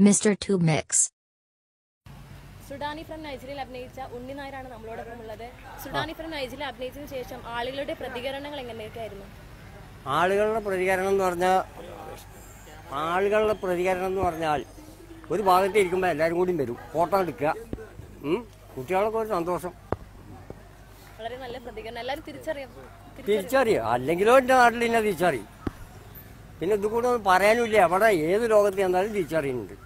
Mr. Tube Mix. Sudani from നൈജീരിയയിൽ അഭിനയിച്ച ഉണ്ണി നായരാണ് നമ്മളോടൊപ്പം ഉള്ളത്. സുഡാനി ഫ്രം നൈജീരിയയിൽ അഭിനയിച്ചതിന് ശേഷം ആളുകളുടെ പ്രതികരണങ്ങൾ എങ്ങനെയൊക്കെയായിരുന്നു? ആളുകളുടെ പ്രതികരണം എന്ന് പറഞ്ഞാൽ ആളുകളുടെ പ്രതികരണം എന്ന് പറഞ്ഞാൽ ഒരു ഭാഗത്ത് ഇരിക്കുമ്പോൾ എല്ലാവരും കൂടിയും വരും. ഫോട്ടോ എടുക്കുക. കുട്ടികളൊക്കെ കുട്ടികൾക്ക് ഒരു സന്തോഷം. വളരെ നല്ല പ്രതികരണം. എല്ലാവരും തിരിച്ചറിയാം. തിരിച്ചറിയാം. അല്ലെങ്കിലോ എന്റെ നാട്ടിൽ തന്നെ തിരിച്ചറിയും. പിന്നെ ഇത് കൂടെ ഒന്നും പറയാനുമില്ല. അവിടെ ഏത് ലോകത്ത് ചെന്നാലും തിരിച്ചറിയുന്നുണ്ട്.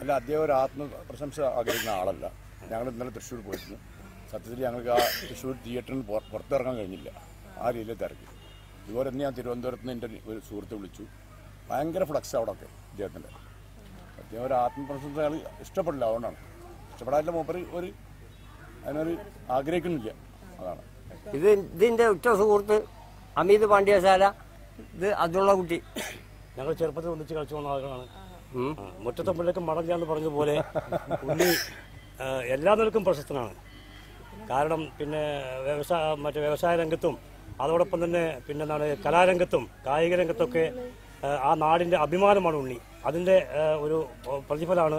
അല്ല അദ്ദേഹം ഒരു ആത്മപ്രശംസ ആഗ്രഹിക്കുന്ന ആളല്ല. ഞങ്ങൾ ഇന്നലെ തൃശ്ശൂർ പോയിരുന്നു. സത്യത്തിൽ ഞങ്ങൾക്ക് ആ തൃശ്ശൂർ തിയേറ്ററിൽ പുറത്തിറങ്ങാൻ കഴിഞ്ഞില്ല. ആ രീതിയിൽ തിരക്കി. ഇതുപോലെ തന്നെ ഞാൻ തിരുവനന്തപുരത്ത് നിന്ന് എന്റെ ഒരു സുഹൃത്ത് വിളിച്ചു. ഭയങ്കര ഫ്ലക്സ് അവിടെ ഒക്കെ അദ്ദേഹത്തിന്റെ അദ്ദേഹം ഒരു ആത്മപ്രശംസ അയാൾ ഇഷ്ടപ്പെടില്ല അതുകൊണ്ടാണ്. ഇഷ്ടപ്പെടാതിന്റെ മൂപ്പർ ഒരു അതിനൊരു ആഗ്രഹിക്കുന്നില്ല. അതാണ്. ഇത് ഇതിന്റെ ഉറ്റ സുഹൃത്ത് അമീത് പാണ്ഡ്യശാല ഇത് അതുള്ള കുട്ടി. ഞങ്ങൾ ചെറുപ്പത്തിൽ ഒന്നിച്ച് കളിച്ചു പോകുന്ന ആളുകളാണ്. ഉം. ആ, പറഞ്ഞ പോലെ ഉണ്ണി എല്ലാ നിലക്കും പ്രശസ്തനാണ്. കാരണം പിന്നെ വ്യവസായ മറ്റേ വ്യവസായ രംഗത്തും അതോടൊപ്പം തന്നെ പിന്നെ എന്താണ് കലാരംഗത്തും കായിക രംഗത്തൊക്കെ ആ, നാടിന്റെ നാടിന്റെ അഭിമാനമാണ് ഉണ്ണി. അതിന്റെ ഒരു പ്രതിഫലമാണ്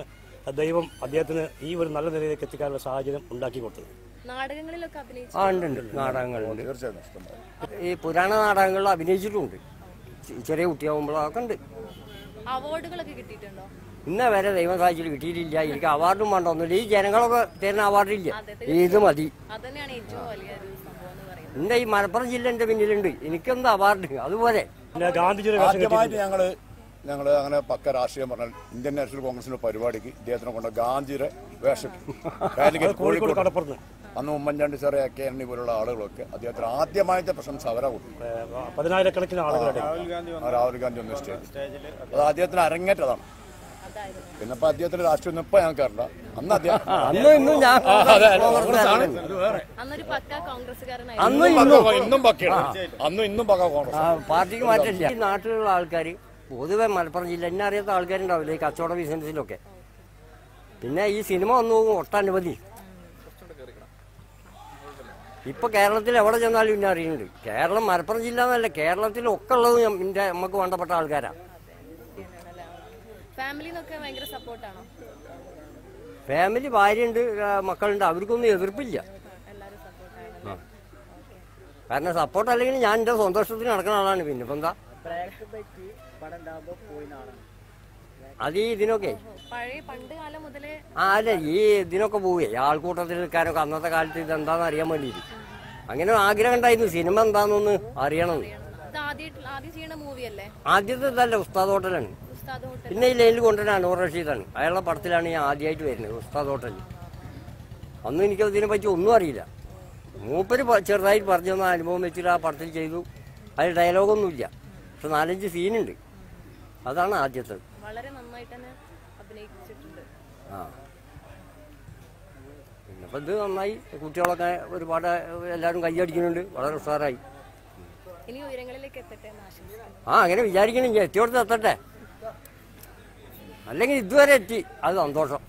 ദൈവം അദ്ദേഹത്തിന് ഈ ഒരു നല്ല നിലയിലേക്ക് എത്തിക്കാനുള്ള സാഹചര്യം ഉണ്ടാക്കി കൊടുത്തത്. നാടകങ്ങളിലൊക്കെ അഭിനയിച്ചു ആ ഉണ്ട് ഉണ്ട്. നാടകങ്ങളുണ്ട്. തീർച്ചയായും ഈ പുരാണ നാടകങ്ങളിൽ അഭിനയിച്ചിട്ടുണ്ട്. ചെറിയ കുട്ടിയാവുമ്പോഴൊക്കെ ഉണ്ട്. അവാർഡുകളൊക്കെ കിട്ടിയിട്ടുണ്ടോ? ഇന്ന വരെ ദൈവം സാധിച്ചിട്ട് കിട്ടിയിട്ടില്ല. എനിക്ക് അവാർഡും വേണ്ട. ഒന്നുമില്ല. ഈ ജനങ്ങളൊക്കെ തരുന്ന അവാർഡില്ല. അതെ, ഇത് മതി. എന്റെ ഈ മലപ്പുറം ജില്ല എന്റെ പിന്നിലുണ്ട്. എനിക്കെന്താ അവാർഡ്. അതുപോലെ. ആദ്യമായിട്ട്. ഞങ്ങൾ ഞങ്ങൾ അങ്ങനെ പക്ക രാഷ്ട്രീയം പറഞ്ഞാൽ ഇന്ത്യൻ നാഷണൽ കോൺഗ്രസിന്റെ പരിപാടിക്ക് ഇദ്ദേഹത്തിനെ കൊണ്ട് ഗാന്ധിയുടെ വേഷം. കോഴിക്കോട്. കടപ്പുറത്ത്. അന്ന് ഉമ്മൻചാണ്ടി സാറെ കെ എൻ പോലുള്ള ആളുകളൊക്കെ അദ്ദേഹത്തിന് ആദ്യമായിട്ട് പ്രശംസ അവരാ പതിനായിരക്കണക്കിന് ആളുകളുടെ രാഹുൽ ഗാന്ധി ഒന്ന് സ്റ്റേജിൽ. അത് അദ്ദേഹത്തിന് അരങ്ങേറ്റതാണ്. അതായിരുന്നു പിന്നെ ഇപ്പൊ അദ്ദേഹത്തിന്റെ രാഷ്ട്രീയം ഇപ്പൊ ഞങ്ങൾക്ക് അറിയില്ല അന്ന് അദ്ദേഹം അന്നും ഇന്നും അന്നും ഇന്നും പക്ക- പക്കയാണ് അന്നും ഇന്നും പക്ക കോൺഗ്രസ്. പാർട്ടിക്ക് മാറ്റില്ല ഈ നാട്ടിലുള്ള ആൾക്കാർ പൊതുവെ മലപ്പുറം ജില്ല എന്നെ അറിയാത്ത ആൾക്കാരുണ്ടാവില്ല ഈ കച്ചവട ബിസിനസ്സിലൊക്കെ? പിന്നെ ഈ സിനിമ വന്നു ഒട്ടനവധി. ഇപ്പൊ കേരളത്തിൽ എവിടെ ചെന്നാലും ഇന്നെ അറിയുന്നുണ്ട്. കേരളം മലപ്പുറം ജില്ല എന്നല്ല കേരളത്തിൽ ഒക്കെ ഉള്ളത് എന്റെ നമുക്ക് വേണ്ടപ്പെട്ട ആൾക്കാരാണ് ഫാമിലിന്നൊക്കെ ഭയങ്കര സപ്പോർട്ടാണോ? ഫാമിലി ഭാര്യ ഉണ്ട് മക്കളുണ്ട്. അവർക്കൊന്നും എതിർപ്പില്ല. കാരണം സപ്പോർട്ട് അല്ലെങ്കിൽ ഞാൻ എന്റെ സന്തോഷത്തിന് നടക്കുന്ന ആളാണ്. പിന്നെ ഇപ്പൊ എന്താ അത് ഈ ഇതിനൊക്കെ. ആ അല്ല ഈ ഇതിനൊക്കെ പോവേ. ആൾക്കൂട്ടത്തിൽ നിൽക്കാനൊക്കെ അന്നത്തെ കാലത്ത് ഇത് എന്താണെന്ന് അറിയാൻ വേണ്ടിയിട്ട്. അങ്ങനെ ആഗ്രഹം ഉണ്ടായിരുന്നു. സിനിമ എന്താണെന്നൊന്ന് അറിയണം. ആദ്യത്തെ ഇതല്ല ഉസ്താദ് ഹോട്ടലാണ്. പിന്നെ ഈ ലൈനിൽ കൊണ്ടുവരാൻ അനൂർ റഷീദാണ്. അയാളുടെ പടത്തിലാണ് ഞാൻ ആദ്യമായിട്ട് വരുന്നത് ഉസ്താദ് ഹോട്ടലിൽ. അന്നും എനിക്ക് ഇതിനെ പറ്റി ഒന്നും അറിയില്ല. മൂപ്പര് ചെറുതായിട്ട് പറഞ്ഞു തന്ന അനുഭവം വെച്ചിട്ട് ആ പടത്തിൽ ചെയ്തു. അതിൽ ഡയലോഗൊന്നുമില്ല പക്ഷെ നാലഞ്ച് സീനുണ്ട് അതാണ് ആദ്യത്തെ. വളരെ നന്നായിട്ട് തന്നെ അഭിനയിച്ചിട്ടുണ്ട്. ആ. പിന്നെ ഇത് നന്നായി. കുട്ടികളൊക്കെ ഒരുപാട് എല്ലാവരും കൈയടിക്കുന്നുണ്ട് വളരെ ഉഷാറായി. ഇനി ഉയരങ്ങളിലേക്ക് എത്തട്ടെ ആ അങ്ങനെ വിചാരിക്കണെങ്കിൽ എത്തിയോടത്ത് എത്തട്ടെ. അല്ലെങ്കിൽ ഇതുവരെ എത്തി. അത് സന്തോഷം.